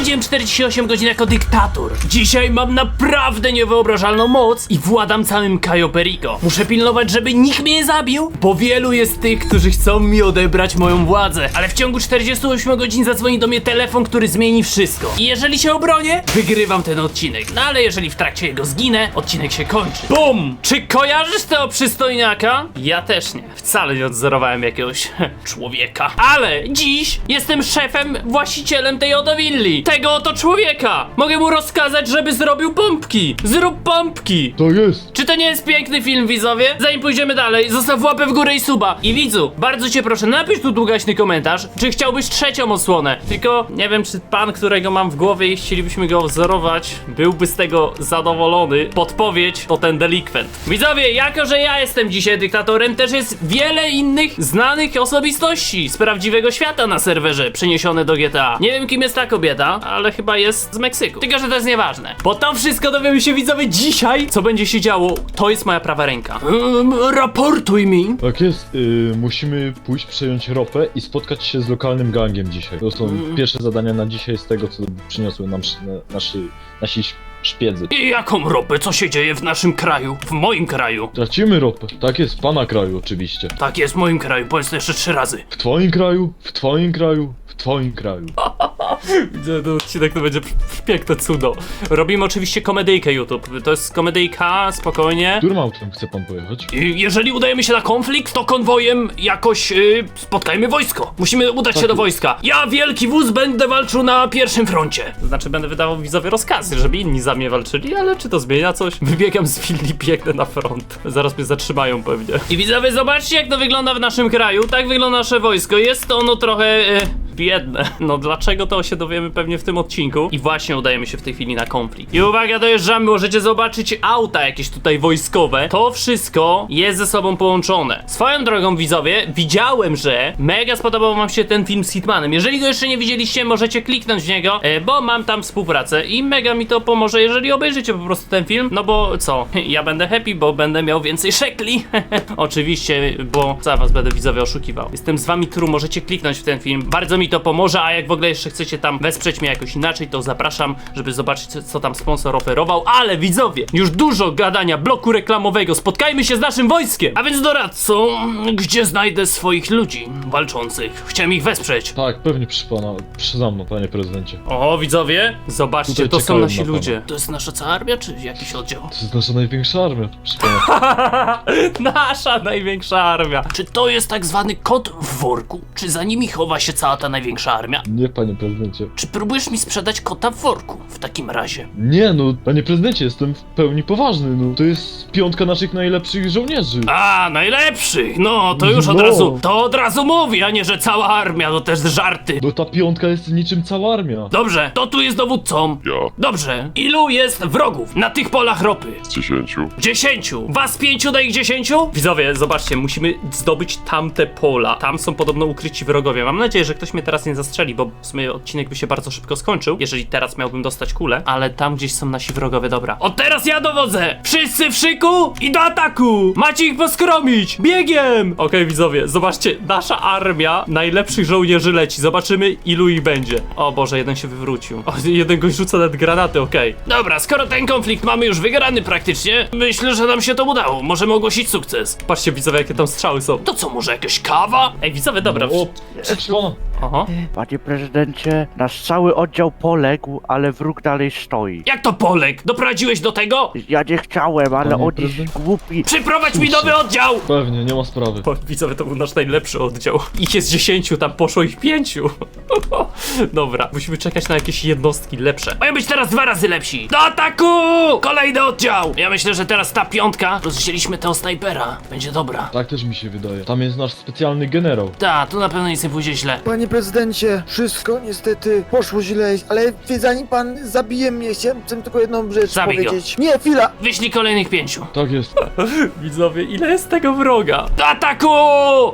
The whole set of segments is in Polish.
spędziłem 48 godzin jako dyktator. Dzisiaj mam naprawdę niewyobrażalną moc i władam całym Cayo Perico. Muszę pilnować, żeby nikt mnie nie zabił, bo wielu jest tych, którzy chcą mi odebrać moją władzę. Ale w ciągu 48 godzin zadzwoni do mnie telefon, który zmieni wszystko. I jeżeli się obronię, wygrywam ten odcinek. No ale jeżeli w trakcie jego zginę, odcinek się kończy. BUM! Czy kojarzysz tego przystojniaka? Ja też nie. Wcale nie odzorowałem jakiegoś człowieka. Ale dziś jestem szefem, właścicielem tej oto willi. Tego oto człowieka. Mogę mu rozkazać, żeby zrobił pompki. Zrób pompki. To jest! Czy to nie jest piękny film, widzowie? Zanim pójdziemy dalej, zostaw łapę w górę i suba. I widzu, bardzo cię proszę, napisz tu długaśny komentarz, czy chciałbyś trzecią osłonę. Tylko nie wiem, czy pan, którego mam w głowie i chcielibyśmy go wzorować, byłby z tego zadowolony. Podpowiedź to ten delikwent. Widzowie, jako że ja jestem dzisiaj dyktatorem, też jest wiele innych znanych osobistości z prawdziwego świata na serwerze przeniesione do GTA. Nie wiem, kim jest ta kobieta, ale chyba jest z Meksyku. Tylko, że to jest nieważne. Bo to wszystko dowiemy się widzowie dzisiaj, co będzie się działo. To jest moja prawa ręka. Um, raportuj mi. Tak jest, y, musimy pójść przejąć ropę i spotkać się z lokalnym gangiem dzisiaj. To są pierwsze zadania na dzisiaj z tego, co przyniosły nam sz- na, nasi, nasi sz- szpiedzy. I jaką ropę? Co się dzieje w naszym kraju? W moim kraju. Tracimy ropę. Tak jest, w pana kraju oczywiście. Tak jest w moim kraju. Powiedz to jeszcze trzy razy. W twoim kraju, w twoim kraju, w twoim kraju. Widzę, ten odcinek to będzie piękne cudo. Robimy oczywiście komedyjkę YouTube. To jest komedyjka, spokojnie. Którym autem chce pan pojechać? I Jeżeli udajemy się na konflikt, to konwojem jakoś yy, spotkajmy wojsko. Musimy udać się Tak. do wojska. Ja, wielki wóz, będę walczył na pierwszym froncie. Znaczy, będę wydawał widzowie rozkazy, żeby inni za mnie walczyli, ale czy to zmienia coś? Wybiegam z willi, biegnę na front. Zaraz mnie zatrzymają pewnie. I widzowie, zobaczcie, jak to wygląda w naszym kraju. Tak wygląda nasze wojsko. Jest ono trochę. Yy, biedne. No dlaczego to się dowiemy pewnie w tym odcinku. I właśnie udajemy się w tej chwili na konflikt. I uwaga, dojeżdżamy, możecie zobaczyć auta jakieś tutaj wojskowe. To wszystko jest ze sobą połączone. Swoją drogą, widzowie, widziałem, że mega spodobał wam się ten film z Hitmanem. Jeżeli go jeszcze nie widzieliście, możecie kliknąć w niego, e, bo mam tam współpracę i mega mi to pomoże, jeżeli obejrzycie po prostu ten film. No bo co? Ja będę happy, bo będę miał więcej szekli. Oczywiście, bo za was będę widzowie oszukiwał. Jestem z wami True, możecie kliknąć w ten film. Bardzo mi to pomoże, a jak w ogóle jeszcze chcecie tam wesprzeć mnie jakoś inaczej, to zapraszam, żeby zobaczyć, co- tam sponsor oferował. Ale widzowie, już dużo gadania, bloku reklamowego. Spotkajmy się z naszym wojskiem. A więc doradcą, gdzie znajdę swoich ludzi walczących? Chciałem ich wesprzeć. Tak, pewnie przy pana, przy za mną, panie prezydencie. O, widzowie, zobaczcie, Tutaj to są czekałem nasi na pana. ludzie. To jest nasza cała armia, czy jakiś oddział? To jest nasza największa armia, przy pana. Nasza największa armia. Czy to jest tak zwany kot w worku? Czy za nimi chowa się cała ta największa armia? Nie, panie prezydencie. Czy próbujesz mi sprzedać kota w worku w takim razie? Nie no, panie prezydencie, jestem w pełni poważny, no. To jest piątka naszych najlepszych żołnierzy. A, najlepszych! No, to już od No. razu, to od razu mówi, a nie, że cała armia, to też żarty. No ta piątka jest niczym cała armia. Dobrze, to tu jest dowódcą. Ja Dobrze, ilu jest wrogów na tych polach ropy? z dziesięciu. Dziesięciu! Was pięciu na ich dziesięciu? Widzowie, zobaczcie, musimy zdobyć tamte pola. Tam są podobno ukryci wrogowie. Mam nadzieję, że ktoś mnie teraz nie zastrzeli, bo w sumie odcinek by się bardzo szybko skończył, jeżeli teraz miałbym dostać kulę. Ale tam gdzieś są nasi wrogowie, dobra. Od teraz ja dowodzę! Wszyscy w szyku i do ataku! Macie ich poskromić! Biegiem! Okej, widzowie, zobaczcie, nasza armia najlepszych żołnierzy leci. Zobaczymy, ilu ich będzie. O Boże, jeden się wywrócił. O, jeden goś rzuca nawet granaty, okej. Dobra, skoro ten konflikt mamy już wygrany praktycznie, myślę, że nam się to udało. Możemy ogłosić sukces. Patrzcie, widzowie, jakie tam strzały są. To co, może jakaś kawa? Ej, widzowie, dobra. O, pana. Aha. Panie prezydencie, nasz cały oddział poległ, ale wróg dalej stoi. Jak to Polek? Doprowadziłeś do tego? Ja nie chciałem, ale Panie on jest głupi. Przyprowadź mi nowy oddział! Pewnie, nie ma sprawy. O, widzowie, to był nasz najlepszy oddział. Ich jest dziesięciu, tam poszło ich pięciu. Dobra, musimy czekać na jakieś jednostki lepsze. Mają być teraz dwa razy lepsi. Do ataku! Kolejny oddział! Ja myślę, że teraz ta piątka, rozdzieliśmy tego snajpera. Będzie dobra. Tak też mi się wydaje. Tam jest nasz specjalny generał. Ta, tu na pewno nic nie pójdzie źle. Panie prezydencie, wszystko niestety poszło źle, ale zanim pan zabije mnie, chciałem chcę tylko jedną rzecz Zabij go. powiedzieć. Nie, chwila! Wyślij kolejnych pięciu. Tak jest. Widzowie, ile jest tego wroga? Do ataku!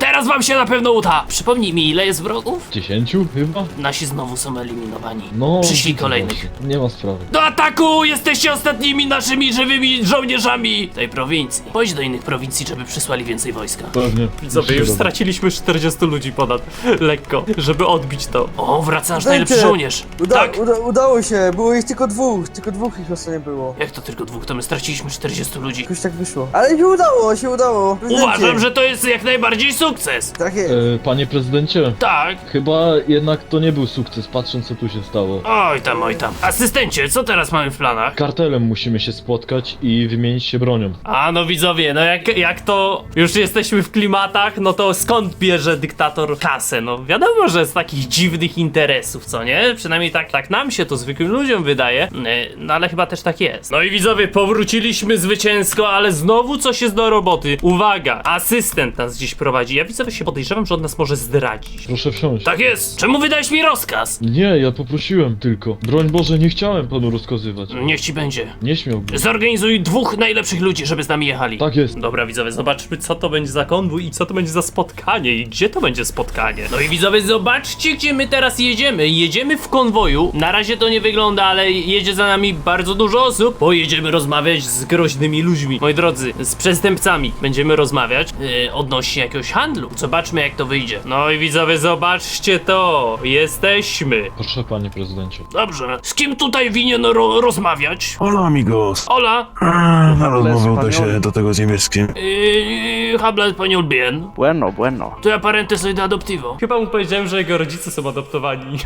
Teraz wam się na pewno uda. Przypomnij mi, ile jest wrogów? Dziesięciu chyba? Nasi znowu są eliminowani. No. Przyślij kolejnych. właśnie. Nie ma sprawy. Do ataku! Jesteście ostatnimi naszymi żywymi żołnierzami tej prowincji. Pójdź do innych prowincji, żeby przysłali więcej wojska. Pewnie. Widzowie, już straciliśmy 40 ludzi ponad. Lekko. Żeby odbić to. O, wraca nasz Dajcie. najlepszy żołnierz. Uda, tak? uda, udało się, było ich tylko dwóch, tylko dwóch ich ostatnio było. Jak to tylko dwóch? To my straciliśmy 40 ludzi. Jakoś tak wyszło. Ale się udało, się udało. Prezydencie. Uważam, że to jest jak najbardziej sukces. Tak jest. E, panie prezydencie, Tak. chyba jednak to nie był sukces, patrząc co tu się stało. Oj tam, oj tam. Asystencie, co teraz mamy w planach? Kartelem musimy się spotkać i wymienić się bronią. A no widzowie, no jak, jak to już jesteśmy w klimatach, no to skąd bierze dyktator kasę? No wiadomo, z takich dziwnych interesów, co nie? Przynajmniej tak, tak nam się to zwykłym ludziom wydaje, E, no ale chyba też tak jest. No i widzowie, powróciliśmy zwycięsko, ale znowu coś jest do roboty. Uwaga, asystent nas dziś prowadzi. Ja widzowie się podejrzewam, że on nas może zdradzić. Proszę wsiąść. Tak jest! Czemu wydałeś mi rozkaz? Nie, ja poprosiłem tylko. Broń Boże, nie chciałem panu rozkazywać. Niech ci będzie. Nie śmiałbym. Zorganizuj dwóch najlepszych ludzi, żeby z nami jechali. Tak jest. Dobra widzowie, zobaczmy co to będzie za konwój i co to będzie za spotkanie i gdzie to będzie spotkanie. No i widzowie, zobaczcie gdzie my teraz jedziemy. Jedziemy w konwoju. Na razie to nie wygląda, ale jedzie za nami bardzo dużo osób, bo jedziemy rozmawiać z groźnymi ludźmi. Moi drodzy, z przestępcami będziemy rozmawiać yy, odnośnie jakiegoś handlu. Zobaczmy jak to wyjdzie. No i widzowie, zobaczcie to. Jesteśmy. Proszę panie prezydencie. Dobrze. Z kim tutaj winien ro rozmawiać? Hola amigos. Ola. A, na rozmowę uda się do tego z niemieckim. Yy, habla español bien. Bueno, bueno. To ja parente soy de adoptivo. Chyba mu powiedziałem, że jego rodzice są adoptowani.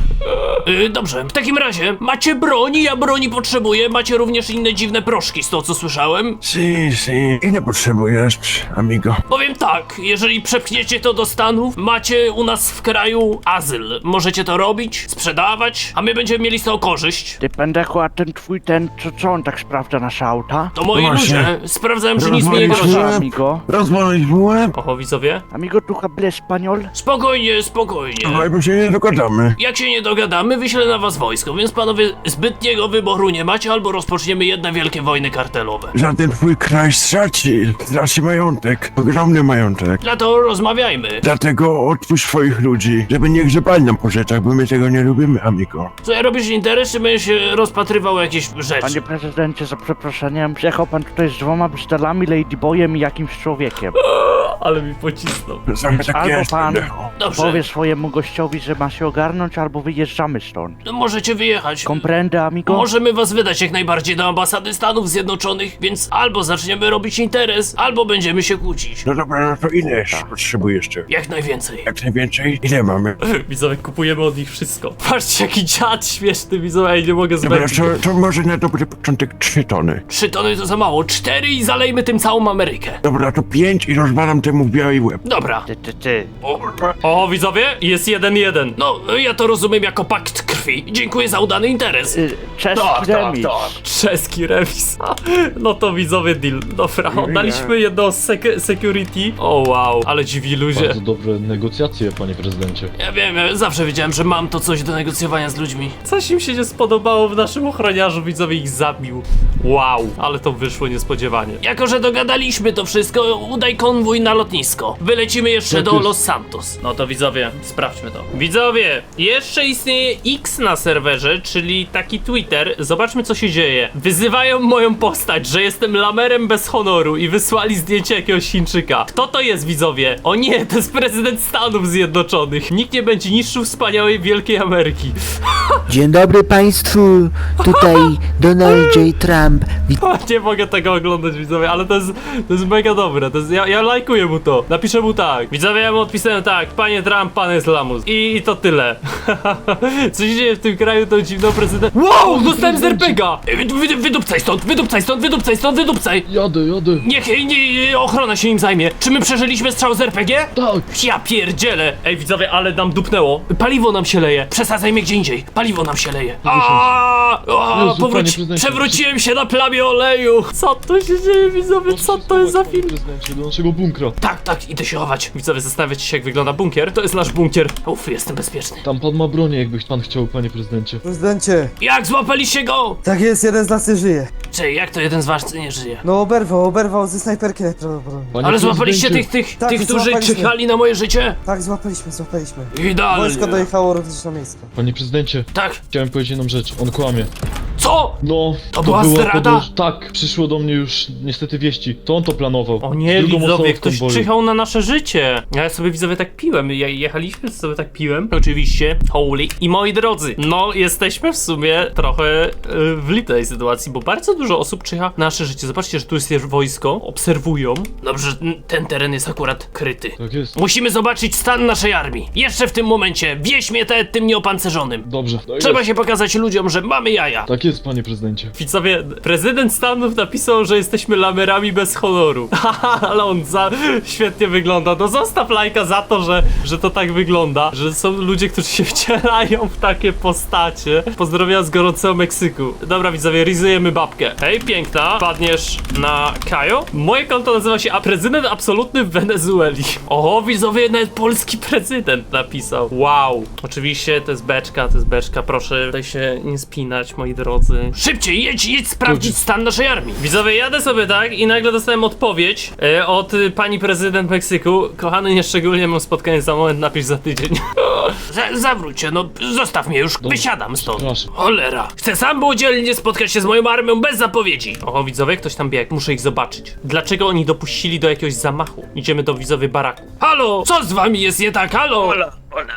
Yy, dobrze, w takim razie macie broni, ja broni potrzebuję. Macie również inne dziwne proszki z tego co słyszałem. Si, si. I nie potrzebujesz, amigo. Powiem tak, jeżeli przepchniecie to do Stanów, macie u nas w kraju azyl. Możecie to robić, sprzedawać, a my będziemy mieli z tego korzyść. Ty pendechu, a ten twój ten, co, co on tak sprawdza na auta? To moi właśnie. ludzie, sprawdzałem, że nic mi nie grozi. Amigo. Rozmawialiśmy, Oho, widzowie? Amigo, tu habla español? Spokojnie, spokojnie. Ale my się nie dogadamy. Jak się nie dogadamy, wyślę na was wojsko, więc panowie zbytniego wyboru nie macie, albo rozpoczniemy jedne wielkie wojny kartelowe. Żaden twój kraj straci. Straci majątek. Ogromny majątek. Dlatego rozmawiajmy. Dlatego odpuść swoich ludzi, żeby nie grzebali nam po rzeczach, bo my tego nie lubimy, amigo. Co ja robisz interes, czy będziesz się rozpatrywał jakieś rzeczy? Panie prezydencie, za przeproszeniem, przyjechał pan tutaj z dwoma bzdalami, ladyboyem i jakimś człowiekiem. Ale mi pocisnął. Tak Albo jest, pan-. Dobrze, Powie swojemu gościowi, że ma się ogarnąć, albo wyjeżdżamy stąd. no możecie wyjechać. Comprende, amigo? Możemy was wydać jak najbardziej do ambasady Stanów Zjednoczonych, więc albo zaczniemy robić interes, albo będziemy się kłócić. No dobra, no to ile jeszcze potrzebujesz jeszcze? Jak najwięcej. Jak najwięcej? Ile mamy? Widzowie, kupujemy od nich wszystko. Patrzcie, jaki dziad śmieszny, widzowie, ej, nie mogę Dobra, to, to może na dobry początek trzy tony. Trzy tony to za mało, cztery i zalejmy tym całą Amerykę. Dobra, to pięć i rozwalam temu w biały łeb. Dobra. Ty, ty, ty. O, o, widzowie, jest jeden jeden. No, ja to rozumiem jako pakt krwi. Dziękuję za udany interes. Y, Czeski Tak, remis. Czeski remis. No to widzowie deal. Dobra, oddaliśmy jedno sek- security. O wow, ale dziwi ludzie. Bardzo dobre negocjacje, panie prezydencie. Ja wiem, ja zawsze wiedziałem, że mam to coś do negocjowania z ludźmi. Coś im się nie spodobało w naszym ochroniarzu, widzowie ich zabił. Wow, ale to wyszło niespodziewanie. Jako, że dogadaliśmy to wszystko, udaj konwój na lotnisko. Wylecimy jeszcze do. Los Santos. No to widzowie, sprawdźmy to. Widzowie, jeszcze istnieje X na serwerze, czyli taki Twitter. Zobaczmy co się dzieje. Wyzywają moją postać, że jestem lamerem bez honoru i wysłali zdjęcie jakiegoś Chińczyka. Kto to jest widzowie? O nie, to jest prezydent Stanów Zjednoczonych. Nikt nie będzie niszczył wspaniałej wielkiej Ameryki. Dzień dobry Państwu, tutaj Donald J. Trump. Wit- O, nie mogę tego oglądać, widzowie, ale to jest, to jest mega dobre. To jest, ja, ja lajkuję mu to. Napiszę mu tak. Widzowie, ja mu odpisałem tak. Panie Trump, pan jest lamus. I, i to tyle. Co się dzieje w tym kraju, to dziwno prezydent. Wow, dostałem z RPGa! Wy, wy, wydupcaj stąd, wydupcaj stąd, wydupcaj stąd, wydupcaj! Jadę, jadę. Niech nie, ochrona się nim zajmie. Czy my przeżyliśmy strzał z RPG? Tak. Ja pierdzielę! Ej, widzowie, ale nam dupnęło. Paliwo nam się leje. Przesadzajmy gdzie indziej. Paliwo nam się leje. Aaaa! Aaaa, Jezu, Powróć... panie prezydencie. Przewróciłem się na plamie oleju. Co tu się dzieje, widzowie? Co to jest za film? prezydencie, do naszego bunkra. Tak, tak, idę się chować. Widzowie, zastanawiacie się, jak wygląda bunkier? To jest nasz bunkier. Uff, jestem bezpieczny. Tam pan ma bronię, jakbyś pan chciał, panie prezydencie. Prezydencie, Jak złapaliście go? tak jest, jeden z nas nie żyje. Czy jak to jeden z was nie żyje? No oberwał, oberwał ze snajperki najprawdopodobniej. Panie Ale złapaliście tych, prezydencie, tych, Tak, tych, którzy złapaliśmy. czekali na moje życie? Tak, złapaliśmy, złapaliśmy. Idealnie. Wojsko dojechało również na miejsce. Panie prezydencie, Tak, chciałem powiedzieć jedną rzecz. On kłamie. Co? No, To była zdrada? podróż- Tak, przyszło do mnie już niestety wieści. To on to planował. O nie, Drugą osobą widzowie, w ktoś konwoju. przyjechał na nasze życie. Ja sobie widzowie tak piłem, ja, jechaliśmy sobie tak piłem. Oczywiście, holy. I moi drodzy, no jesteśmy w sumie trochę y, w lipnej sytuacji, bo bardzo dużo osób przyjecha na nasze życie. Zobaczcie, że tu jest też wojsko, obserwują. Dobrze, ten teren jest akurat kryty. Tak jest. Musimy zobaczyć stan naszej armii. Jeszcze w tym momencie, wieś mnie te, tym nieopancerzonym. Dobrze. Tak Trzeba jest. się pokazać ludziom, że mamy jaja. Tak jest, panie prezydencie. Widzowie, prezydent Stanów napisał, że jesteśmy lamerami bez honoru. Haha, ale on za... świetnie wygląda. No zostaw lajka za to, że, że to tak wygląda. Że są ludzie, którzy się wcielają w takie postacie. Pozdrowienia z gorącego Meksyku. Dobra widzowie, rizujemy babkę. Hej, piękna. Padniesz na Kajo? Moje konto nazywa się A Prezydent Absolutny w Wenezueli. Oho, widzowie, nawet polski prezydent napisał. Wow. Oczywiście to jest beczka, to jest beczka. Proszę tutaj się nie spinać, moi drodzy. Szybciej, jedź, jedź sprawdzić stan naszej armii. Widzowie, jadę sobie tak i nagle dostałem odpowiedź e, od y, pani prezydent Meksyku. Kochany, nieszczególnie mam spotkanie za moment, napisz za tydzień. Za, zawróć się, no zostaw mnie już, wysiadam stąd. Przepraszam. Cholera. Chcę sam było dzielnie spotkać się z moją armią bez zapowiedzi. Oho, widzowie, ktoś tam biegł. Muszę ich zobaczyć. Dlaczego oni dopuścili do jakiegoś zamachu? Idziemy do widzowie baraku. Halo! Co z wami jest nie tak? Halo! Ola,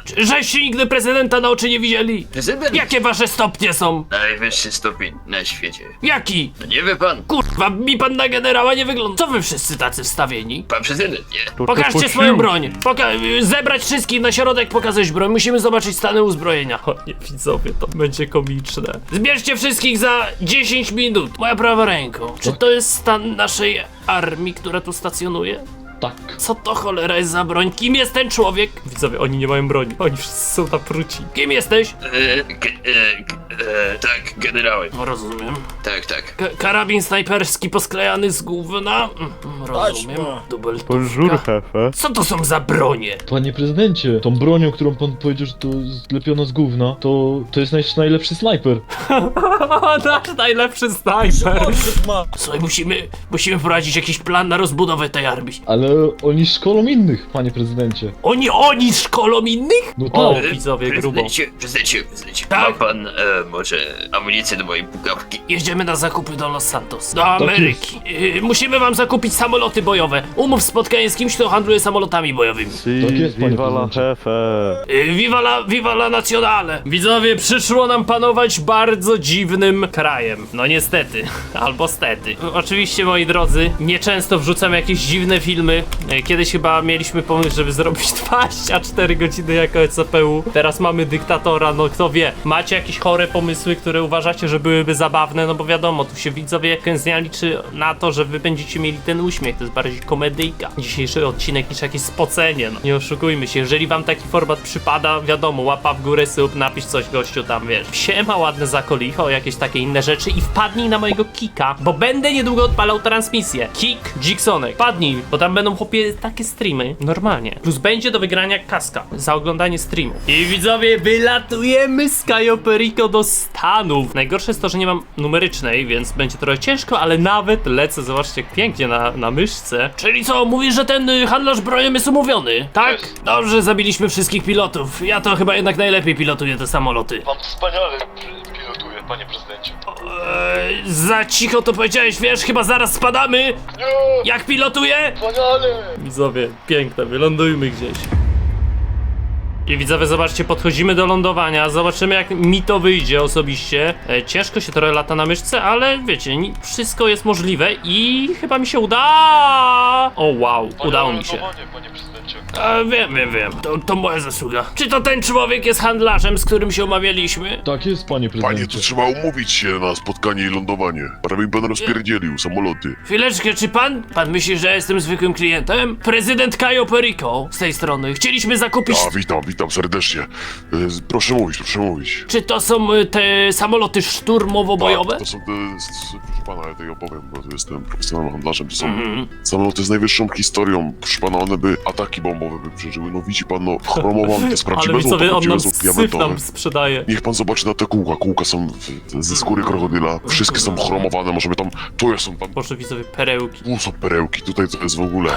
Czy- Żeście nigdy prezydenta na oczy nie widzieli? Prezydent? Jakie wasze stopnie są? Najwyższy stopień na świecie. Jaki? No nie wie pan, Kurwa, mi pan na generała nie wygląda. Co wy wszyscy tacy wstawieni? pan prezydent, nie? To- to Pokażcie swoją broń! Poka zebrać wszystkich na środek, pokazać broń. Musimy zobaczyć stany uzbrojenia. O nie, widzowie, to będzie komiczne. Zbierzcie wszystkich za 10 minut. Moja prawa ręko. Czy to jest stan naszej armii, która tu stacjonuje? Tak. Co to cholera jest za broń? Kim jest ten człowiek? Widzowie, oni nie mają broni. Oni wszyscy są napruci. Kim jesteś? E, g, e, g, e, tak, generałem. No, rozumiem. Tak, tak. K karabin snajperski posklejany z gówna? Mm, Rozumiem. Dubel. Bonjour, hefe. Co to są za bronie? Panie prezydencie, tą bronią, którą pan powiedział, że to zlepiona z gówna, to, to jest nasz najlepszy snajper. Nasz najlepszy snajper. Słuchaj, musimy, musimy wprowadzić jakiś plan na rozbudowę tej armii. Ale oni szkolą innych, panie prezydencie. Oni, oni szkolą innych? No O, tak. widzowie, grubo. Prezydencie, prezydencie, prezydencie. Tak? Ma pan e, może amunicję do mojej pukawki? Jedziemy na zakupy do Los Santos, do Ameryki. Yy, musimy wam zakupić samoloty bojowe. Umów spotkanie z kimś, kto handluje samolotami bojowymi. Si, Tak jest, panie viva la prezydencie. jefe. Yy, Viva la, viva la nacionale! Widzowie, przyszło nam panować bardzo dziwnym krajem. No niestety, albo stety. Oczywiście, moi drodzy, nieczęsto wrzucam jakieś dziwne filmy. Yy, Kiedyś chyba mieliśmy pomysł, żeby zrobić 24 godziny jako ECPU. Teraz mamy dyktatora, no kto wie. Macie jakieś chore pomysły, które uważacie, że byłyby zabawne? No bo wiadomo, tu się widzowie kęznia liczy na to, że wy będziecie mieli ten uśmiech. To jest bardziej komedyjka. Dzisiejszy odcinek niż jakieś spocenie, no. Nie oszukujmy się, jeżeli wam taki format przypada, wiadomo, łapa w górę, sub, napisz coś gościu tam, wiesz. Siema, ładne zakolicho, jakieś takie inne rzeczy i wpadnij na mojego kika, bo będę niedługo odpalał transmisję. Kik Jigsonek. Wpadnij, bo tam będą chłopie takie streamy, normalnie. Plus będzie do wygrania kaska za oglądanie streamu. I widzowie, wylatujemy z Cayo Perico do Stanów. Najgorsze jest to, że nie mam numerycznej, więc będzie trochę ciężko, ale nawet lecę, zobaczcie jak pięknie na, na myszce. Czyli co, mówisz, że ten y, handlarz brojem jest umówiony? Tak? Dobrze, zabiliśmy wszystkich pilotów. Ja to chyba jednak najlepiej pilotuję te samoloty. Pan wspaniale panie prezydencie. Eee, za cicho to powiedziałeś, wiesz, chyba zaraz spadamy. Jak pilotuję? Wspaniale! Widzowie, piękne, wylądujmy gdzieś. I widzowie, zobaczcie, podchodzimy do lądowania, zobaczymy jak mi to wyjdzie osobiście. E, ciężko się trochę lata na myszce, ale wiecie, ni- wszystko jest możliwe i chyba mi się uda. O wow, udało mi się. panie prezydencie. E, wiem, wiem, wiem, to, to moja zasługa. Czy to ten człowiek jest handlarzem, z którym się umawialiśmy? Tak jest, panie Panie, prezydencie. to trzeba umówić się na spotkanie i lądowanie. Prawie mi pan rozpierdzielił samoloty. Chwileczkę, czy pan, pan myśli, że jestem zwykłym klientem? Prezydent Cayo Perico z tej strony. Chcieliśmy zakupić... A, witam, witam serdecznie. E, Proszę mówić, proszę mówić. Czy to są y, te samoloty szturmowo-bojowe? Tak, to są te, s- s- proszę pana, ja tego opowiem, bo jestem profesjonalnym handlarzem. To są Mhm. samoloty z najwyższą historią. Proszę pana, one by atak ataki bombowe by przeżyły. No widzi pan, no chromowany, to jest Ale prawdziwe złoto, widzowie, on prawdziwe nam złoto syf diamentowe. nam sprzedaje. Niech pan zobaczy na te kółka. Kółka są w- ze skóry krokodyla. Wszystkie są chromowane, możemy tam... Tu są tam... Boże, widzowie, perełki. Tu są perełki, tutaj to jest w ogóle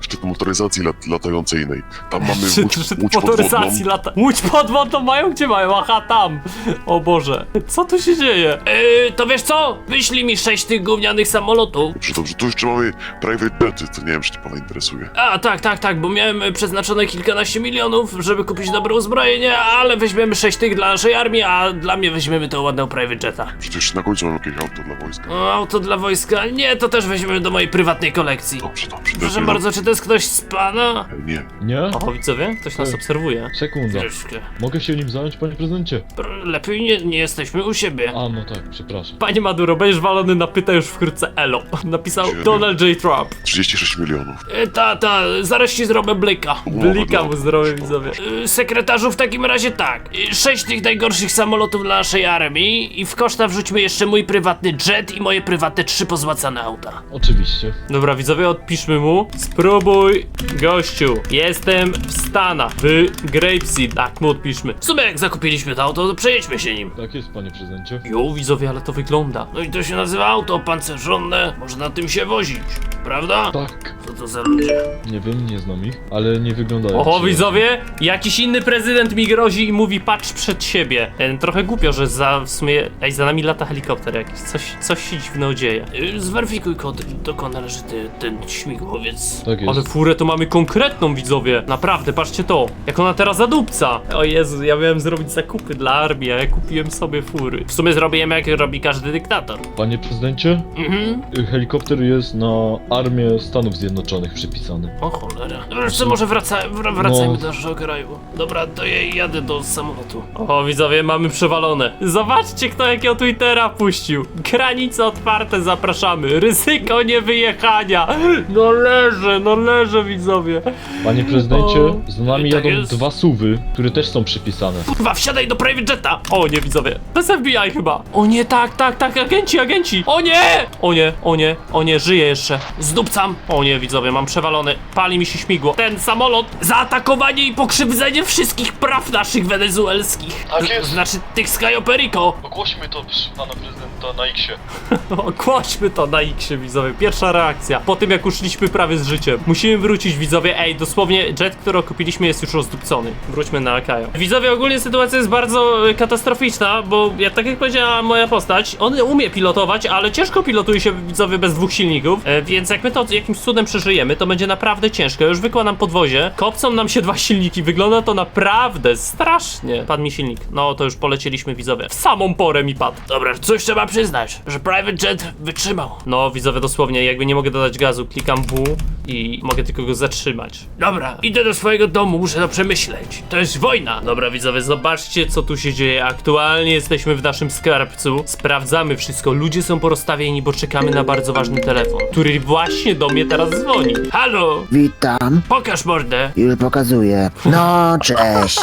szczyt, motoryzacji lat, latającej innej. Tam mamy Czy, łódź, czy łódź motoryzacji podwodną. lata... Łódź podwodną mają? Gdzie mają? Aha, tam. O Boże. Co tu się dzieje? Yy, to wiesz co? Wyślij mi sześć tych gównianych samolotów. Dobrze, dobrze, tu jeszcze mamy private jety, to nie wiem, czy to pana interesuje. A, tak, tak, tak, bo miałem przeznaczone kilkanaście milionów, żeby kupić dobre uzbrojenie, ale weźmiemy sześć tych dla naszej armii, a dla mnie weźmiemy to ładnego private jeta. Przecież na końcu mam jakieś auto dla wojska. O, auto dla wojska? Nie, to też weźmiemy do mojej prywatnej kolekcji. Dobrze, dobrze. Proszę dobrze, bardzo, czy to jest ktoś z pana? Nie, Nie? O, widzowie, ktoś nas obserwuje. Sekunda. Chwileczkę. Mogę się nim zająć, panie prezydencie? Pr- Lepiej nie, nie jesteśmy u siebie. A, no tak, przepraszam. Panie Maduro, będziesz walony na pyta już wkrótce elo. Napisał. Donald J. Trump. 36 milionów. E, Ta, ta, zaraz ci zrobię blika. Blika mu zrobię, widzowie. E, Sekretarzu, w takim razie tak. E, Sześć tych najgorszych samolotów dla naszej armii i w koszta wrzućmy jeszcze mój prywatny jet i moje prywatne trzy pozłacane auta. Oczywiście. Dobra, widzowie, odpiszmy mu. Spróbuj, gościu. Jestem w Stanach, w Grapeseed. Tak, mu odpiszmy. W sumie jak zakupiliśmy to auto, to przejedźmy się nim. Tak jest, panie prezydencie. Jo, widzowie, ale to wygląda. No i to się nazywa auto pancerzone. Można tym się wozić, prawda? Tak. Co to za ludzie? Nie wiem, nie znam ich, ale nie wyglądają. Oho, widzowie, jakiś inny prezydent mi grozi i mówi patrz przed siebie. E, trochę głupio, że za w sumie, ej, za nami lata helikopter jakiś, coś, coś się dziwnego dzieje. Y, zweryfikuj kod, dokąd należy ty, ten śmigłowiec. Tak jest. Ale furę to mamy konkretną, widzowie. Naprawdę, patrzcie to. Jak ona teraz zadupca. O Jezu, ja miałem zrobić zakupy dla armii, a ja kupiłem sobie fury. W sumie zrobiłem jak robi każdy dyktator. Panie prezydencie, Mhm. helikopter jest na armię Stanów Zjednoczonych przypisany. O cholera. Dobra, co może wraca, wr- wracajmy No. do naszego kraju. Dobra, to ja jadę do samolotu. O, widzowie, mamy przewalone. Zobaczcie, kto jakiego Twittera puścił. Granice otwarte, zapraszamy. Ryzyko niewyjechania. No leżę, no leżę, widzowie. Panie prezydencie, O, z nami tak jadą jest. dwa suwy, które też są przypisane. Kurwa, wsiadaj do private jetta. O nie, widzowie. To jest FBI chyba. O nie, tak, tak, tak, agenci, agenci. O nie! O nie, o nie, o nie, żyję jeszcze. Zdupcam. O nie, widzowie, mam przewalony. Pali mi się śmigło. Ten samolot. Zaatakowanie i pokrzywdzenie wszystkich praw naszych wenezuelskich. Tak jest. Znaczy tych z Cayo Perico. Ogłośmy to pana prezydenta na X-ie. Ogłośmy to na X, widzowie. Pierwsza reakcja. Po tym, jak uszliśmy prawie z życiem. Musimy wrócić, widzowie. Ej, dosłownie jet, który kupiliśmy jest już rozdupcony. Wróćmy na Akajo. Widzowie, ogólnie sytuacja jest bardzo e, katastroficzna, bo jak tak jak powiedziała moja postać, on umie pilotować, ale ciężko pilotuje się, widzowie, bez dwóch silników. E, więc jak my to jakimś cudem przeżyjemy, to będzie naprawdę ciężko. Już wykła nam podwozie. Kopcą nam się dwa silniki. Wygląda to naprawdę strasznie. Padł mi silnik. No, to już polecieliśmy, widzowie. W samą porę mi padł. Dobra, coś trzeba przyznać, że Private Jet wytrzymał. No, widzowie, dosłownie, jakby nie mogę dodać gazu, klikam W i mogę tylko go zatrzymać. Dobra, idę do swojego domu, muszę to przemyśleć. To jest wojna. Dobra, widzowie, zobaczcie, co tu się dzieje. Aktualnie jesteśmy w naszym skarbcu. Sprawdzamy wszystko. Ludzie są porozstawieni, bo czekamy na bardzo ważny telefon, który właśnie do mnie teraz dzwoni. Halo, Witam, pokaż mordę. już pokazuję. No, cześć.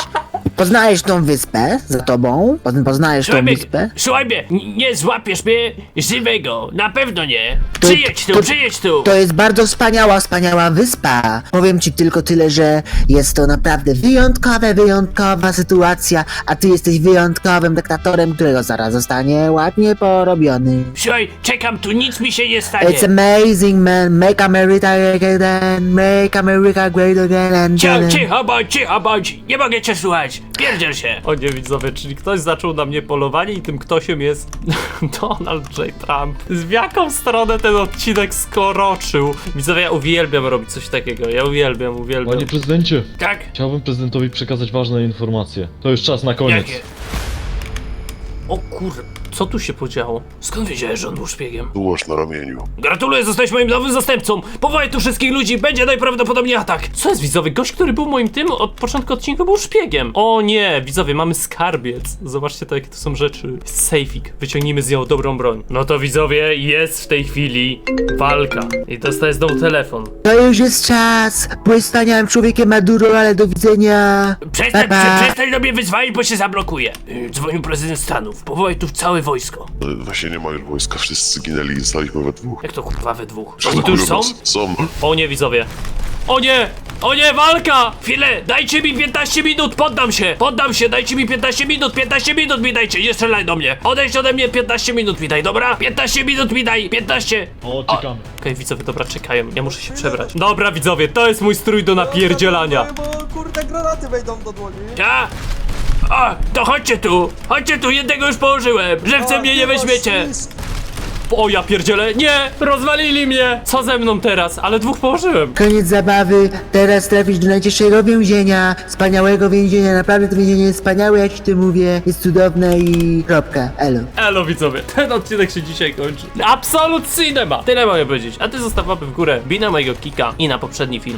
Poznajesz tą wyspę za tobą? Poz- Poznajesz tą wyspę? słuchaj mnie, n- nie złapiesz mnie żywego, na pewno nie. To- Przyjedź tu, to- przyjedź tu. To jest bardzo wspaniała, wspaniała wyspa. Powiem ci tylko tyle, że jest to naprawdę wyjątkowa, wyjątkowa sytuacja, a ty jesteś wyjątkowym dyktatorem, którego zaraz zostanie ładnie porobiony. Słuchaj, czekam tu, nic mi się nie stanie. It's amazing, man. Make America great again. Make America great again and Cicho, cicho bądź, cicho bądź, nie mogę cię słuchać, pierdziel się. O nie, widzowie, czyli ktoś zaczął na mnie polowanie i tym ktośem jest Donald J. Trump. W jaką stronę ten odcinek skoroczył? Widzowie, ja uwielbiam robić coś takiego, ja uwielbiam, uwielbiam. Panie prezydencie, Tak? chciałbym prezydentowi przekazać ważne informacje. To już czas na koniec. Jakie? O kur... co tu się podziało? Skąd wiedziałeś, że on był szpiegiem? Tułasz na ramieniu. Gratuluję, zostałeś moim nowym zastępcą! Powołaj tu wszystkich ludzi, będzie najprawdopodobniej atak! Co jest, widzowie? Gość, który był moim tym, od początku odcinka był szpiegiem! O nie, widzowie, mamy skarbiec. Zobaczcie to, jakie to są rzeczy. Sejfik, wyciągnijmy z nią dobrą broń. No to widzowie, jest w tej chwili walka. I dostaję znowu telefon. To już jest czas. Byłeś wspaniałym człowiekiem Maduro, ale do widzenia. Przestań, Pa, pa. prze, przestań do mnie wyzwanić, bo się zablokuje. Yy, dzwonił prezydent Stanów, powołaj tu całe wojsko. No, Właśnie nie ma już wojska, wszyscy zginęli i zostaliśmy we dwóch. Jak to kurwa we dwóch? Oni tu już są? Są. O nie, widzowie. O nie! O nie, walka! Chwilę, dajcie mi 15 minut, poddam się! Poddam się, dajcie mi 15 minut, 15 minut mi dajcie, nie strzelaj do mnie! Odejdź ode mnie, 15 minut mi daj, dobra? 15 minut mi daj, 15! O, czekamy. Okej, widzowie, dobra, czekają, ja muszę się przebrać. Dobra, widzowie, to jest mój strój do napierdzielania. Bo kurde granaty wejdą do dłoni. Ja? O, to chodźcie tu! Chodźcie tu, jednego już położyłem! Żywce mnie nie weźmiecie! O, ja pierdzielę, nie! Rozwalili mnie! Co ze mną teraz? Ale dwóch położyłem. Koniec zabawy, teraz trafisz do najcięższego więzienia, wspaniałego więzienia, naprawdę to więzienie jest wspaniałe, jak ci to mówię, jest cudowne i kropka, elo. Elo widzowie, ten odcinek się dzisiaj kończy. Absolut cinema! Tyle mogę powiedzieć. A ty zostaw łapy w górę, bij na mojego kika i na poprzedni film.